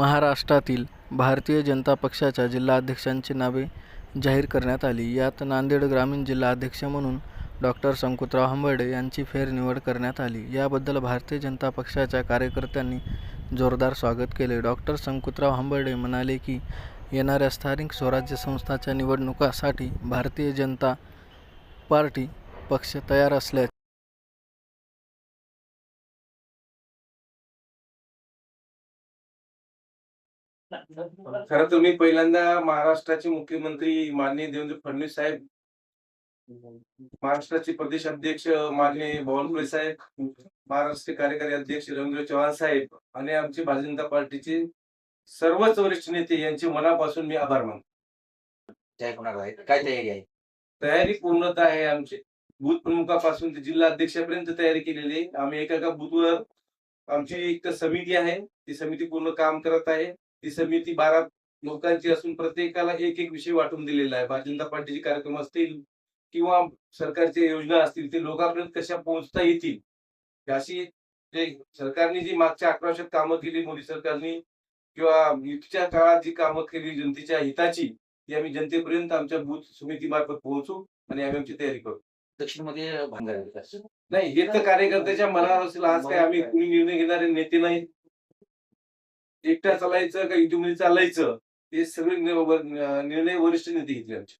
महाराष्ट्रातील भारतीय जनता पक्षाच्या जिल्हाध्यक्षांची नावे जाहीर करण्यात आली. यात नांदेड ग्रामीण जिल्हाध्यक्ष म्हणून डॉक्टर संकुतराव हंबर्डे यांची फेरनिवड करण्यात आली. याबद्दल भारतीय जनता पक्षाच्या कार्यकर्त्यांनी जोरदार स्वागत केले. डॉक्टर संकुतराव हंबर्डे म्हणाले की, येणाऱ्या स्थानिक स्वराज्य संस्थांच्या निवडणुकासाठी भारतीय जनता पार्टी पक्ष तयार असल्याचे खरं तर मी पहिल्यांदा महाराष्ट्राचे मुख्यमंत्री माननीय देवेंद्र फडणवीस साहेब महाराष्ट्राचे प्रदेश अध्यक्ष माननीय बावनकुळे साहेब महाराष्ट्र कार्यकारी अध्यक्ष रवींद्र चव्हाण साहेब आणि आमचे भारतीय जनता पार्टीचे सर्वच वरिष्ठ नेते यांचे मनापासून मी आभार मानतो. काय तयारी आहे? तयारी पूर्णतः आहे आमची. बूथ प्रमुखापासून ते जिल्हा अध्यक्षापर्यंत तयारी केलेली आहे. आम्ही एका एका बूथवर आमची एक समिती आहे. ती समिती पूर्ण काम करत आहे. ती समिती बारा लोकांची असून प्रत्येकाला एक एक विषय वाटून दिलेला आहे. भारतीय जनता पार्टीचे कार्यक्रम असतील किंवा सरकारच्या योजना असतील ते लोकांपर्यंत कशा पोहोचता येतील? अशी जे सरकारने जी मागच्या अकरा वर्षात कामं केली मोदी सरकारने किंवा युतीच्या काळात जी कामं केली जनतेच्या हिताची ती आम्ही जनतेपर्यंत आमच्या बूथ समितीमार्फत पोहोचू आणि आम्ही आमची तयारी करू. दक्षिणमध्ये भांगार आहे का? नाही हे तर कार्यकर्त्याच्या मनावर असेल. आज काय आम्ही कुणी निर्णय घेणारे नेते नाहीत. एकट्या चालायचं का युतीमध्ये चालायचं ते सगळे निर्णय वरिष्ठ नेते घेतले आमचे.